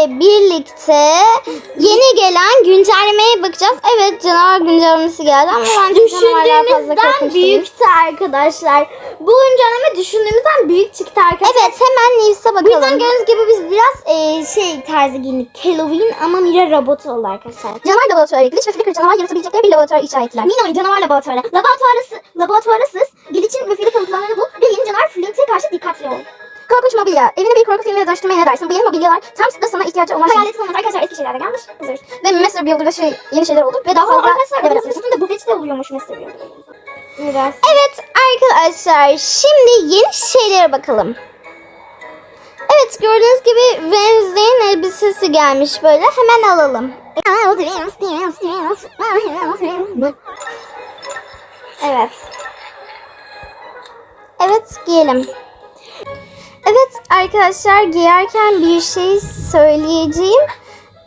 sizlerle birlikte yeni gelen güncellemeye bakacağız. Evet canavar güncellemesi geldi ama bence canavarlar fazla korkunç Düşündüğümüzden değil. büyüktü arkadaşlar. Bu güncelleme düşündüğümüzden büyük çıktı arkadaşlar. Evet hemen News'a Bu yüzden bakalım. gördüğünüz gibi biz biraz e, şey tarzı giyindik. Halloween ama Mira robot oldu arkadaşlar. Canavar laboratuvarı, glitch ve flicker canavar yaratabilecekleri bir laboratuvar inşa ettiler. Mino'nun canavar laboratuvarı. Laboratuvarısı, laboratuvarısız, Glitch'in ve Flick'in planlarını bul ve yeni canavar Flint'e karşı dikkatli ol. Korkunç mobilya. Evini bir korku filmine dönüştürmeye ne dersin? Bu yeni mobilyalar tam da sana ihtiyacı olan şey. Hayaletin olmaz arkadaşlar eski şeyler de gelmiş. Hazır. Ve Master Builder'da şey, yeni şeyler olur ve daha fazla arkadaşlar atıyorsun. üstünde bu Glitch'te oluyormuş mesela. Biraz. Evet arkadaşlar şimdi yeni şeylere bakalım. Evet gördüğünüz gibi Wednesday'in elbisesi gelmiş böyle hemen alalım. Evet. Evet giyelim. Evet arkadaşlar giyerken bir şey söyleyeceğim.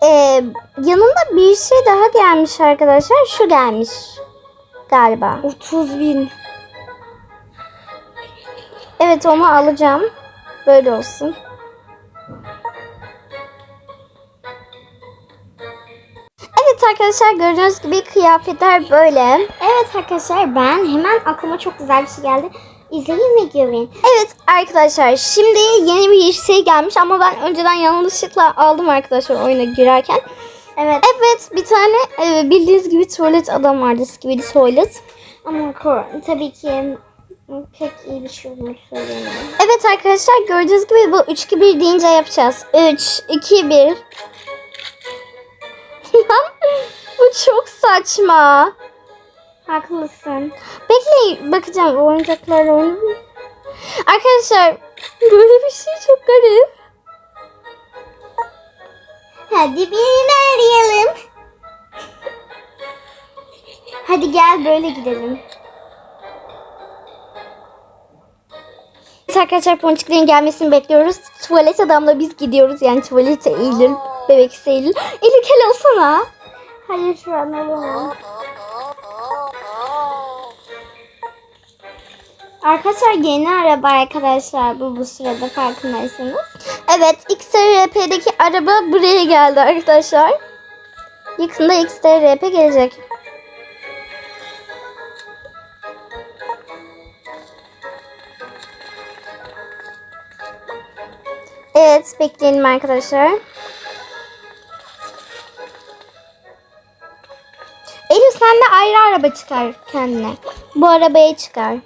Ee, yanında bir şey daha gelmiş arkadaşlar. Şu gelmiş galiba. 30 bin. Evet onu alacağım. Böyle olsun. Evet arkadaşlar gördüğünüz gibi kıyafetler böyle. Evet arkadaşlar ben hemen aklıma çok güzel bir şey geldi. İzleyin ve görün. Evet arkadaşlar şimdi yeni bir şey gelmiş ama ben önceden yanlışlıkla aldım arkadaşlar oyuna girerken. Evet. Evet bir tane e, bildiğiniz gibi tuvalet adam vardı. Skibidi tuvalet. Ama tabii ki pek iyi bir şey olduğunu söyleyemem. Evet arkadaşlar gördüğünüz gibi bu 3 2 1 deyince yapacağız. 3 2 1 Lan bu çok saçma. Haklısın. Bekleyin bakacağım oyuncaklarla oynayayım. Arkadaşlar böyle bir şey çok garip. Hadi birini arayalım. Hadi gel böyle gidelim. Arkadaşlar Ponçiklerin gelmesini bekliyoruz. Tuvalet adamla biz gidiyoruz. Yani tuvalete Eylül. Bebek Eylül. Eylül gel olsana. Hayır şu an alamam. Arkadaşlar yeni araba arkadaşlar bu bu sırada farkındaysanız. Evet XTRP'deki araba buraya geldi arkadaşlar. Yakında XTRP gelecek. Evet bekleyelim arkadaşlar. Elif sen de ayrı araba çıkar kendine. Bu arabaya çıkar.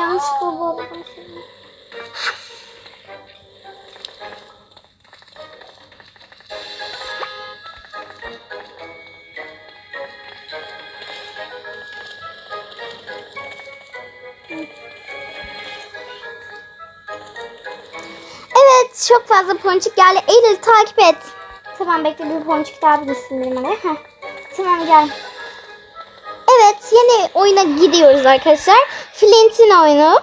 Yanlışlıkla seviyorum. Evet çok fazla ponçik geldi. Eylül takip et. Tamam bekle bir ponçik daha binsin oraya. Heh. Tamam gel. Evet yeni oyuna gidiyoruz arkadaşlar. Flint'in oyunu.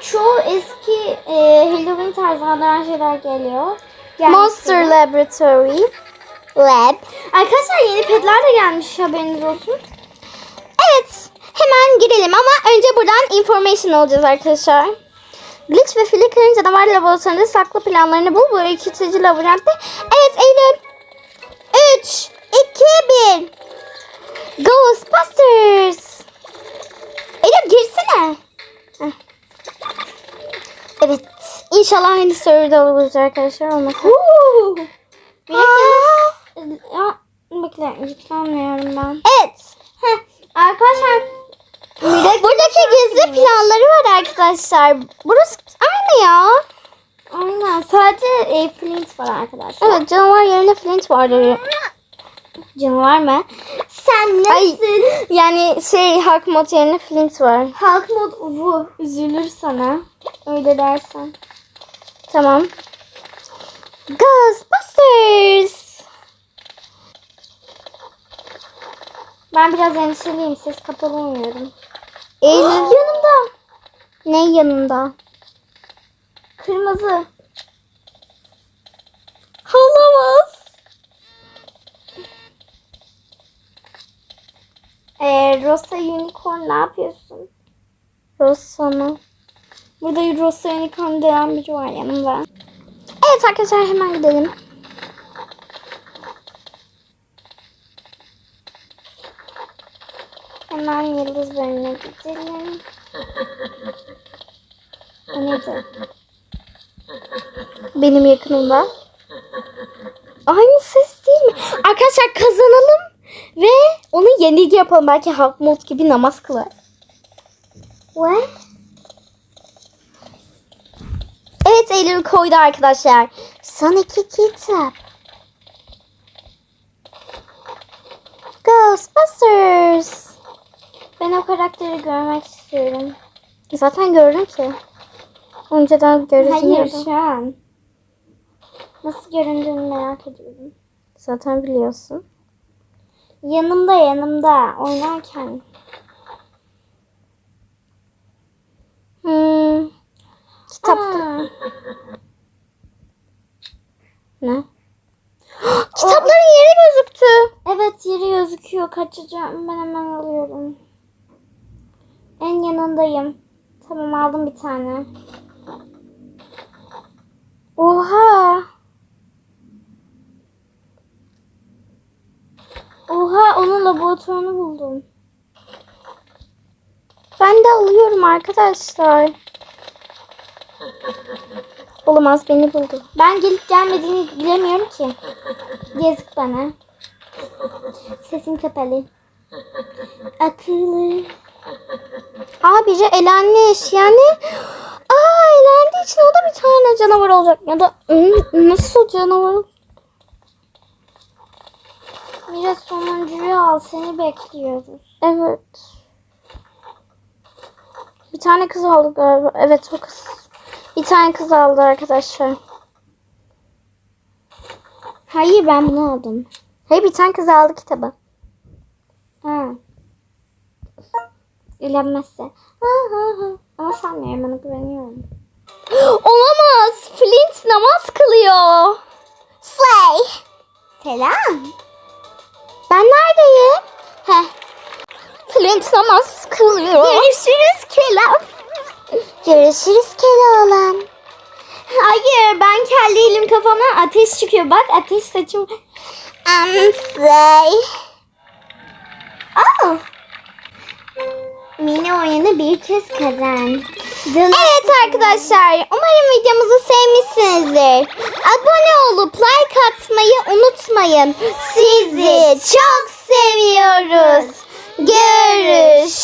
Çoğu eski e, Halloween tarzı anlayan şeyler geliyor. Gelmiş Monster gibi. Laboratory. Lab. Arkadaşlar yeni pedler de gelmiş haberiniz olsun. Evet hemen girelim ama önce buradan information alacağız arkadaşlar. Glitch ve Flicker'ın canavar laboratuvarında saklı planlarını bul. Bu ürkütücü labirentte. Evet Eylül. 3, 2, 1. Ghostbusters. Eylül girsene. Heh. Evet. İnşallah aynı serverda oluruz arkadaşlar. Olmasın. Bekle yıklanmıyorum ben. Evet. Heh, arkadaşlar Buradaki gizli planları var arkadaşlar. Burası aynı ya. aynen sadece e, Flint var arkadaşlar. Evet canavar yerine Flint vardı. Canavar mı? Sen Ay nesin? yani şey Hulk mod yerine Flint var. Halk mod uvu üzülür sana. Öyle dersen. Tamam. Ghostbusters. Ben biraz endişeliyim. Ses kapalı oynuyorum. Eylül. Yanımda. ne yanında? Kırmızı. Olamaz. Ee, Rosa Unicorn ne yapıyorsun? Rossa'nı. Burada Rosa Unicorn denen biri var yanımda. Evet arkadaşlar hemen gidelim. Hemen yıldız bölümüne gidelim. O neydi? Benim yakınımda. Aynı ses değil mi? Arkadaşlar kazanalım ve onu yenilgi yapalım. Belki Halk Mod gibi namaz kılar. What? Evet Eylül koydu arkadaşlar. Son iki kitap. Ghostbusters. Ben o karakteri görmek istiyorum. Zaten gördüm ki. Önceden Hayır görüntülüyordum. şu an. Nasıl göründüğünü merak ediyorum. Zaten biliyorsun. Yanımda yanımda oynarken. Hmm. Kitapta. Aa, Ne? Kitapların yeri gözüktü. evet yeri gözüküyor. Kaçacağım. Ben hemen alıyorum. En yanındayım. Tamam aldım bir tane. Oha. Oha onun laboratuvarını buldum. Ben de alıyorum arkadaşlar. Olamaz beni buldu. Ben gelip gelmediğini bilemiyorum ki. Yazık bana. Sesim kapalı. Akıllı. Aa biri elenmiş yani. Aa elendiği için o da bir tane canavar olacak. Ya da ıı, nasıl canavar? Mira sonuncuyu al seni bekliyoruz. Evet. Bir tane kız aldı galiba. Evet o kız. Bir tane kız aldı arkadaşlar. Hayır ben bunu aldım. Hey bir tane kız aldı kitabı. Ha. Ha, ha. Ama sanmıyorum bana güveniyorum. Olamaz. Flint namaz kılıyor. Slay. Selam. Ben neredeyim? Heh. Flint namaz kılıyor. Görüşürüz Kelam. Görüşürüz Keloğlan. Hayır ben kendi elim kafamdan ateş çıkıyor. Bak ateş saçım. Um, slay. Oh mini oyunu bir kez kazan. Evet arkadaşlar umarım videomuzu sevmişsinizdir. Abone olup like atmayı unutmayın. Sizi çok seviyoruz. Görüşürüz.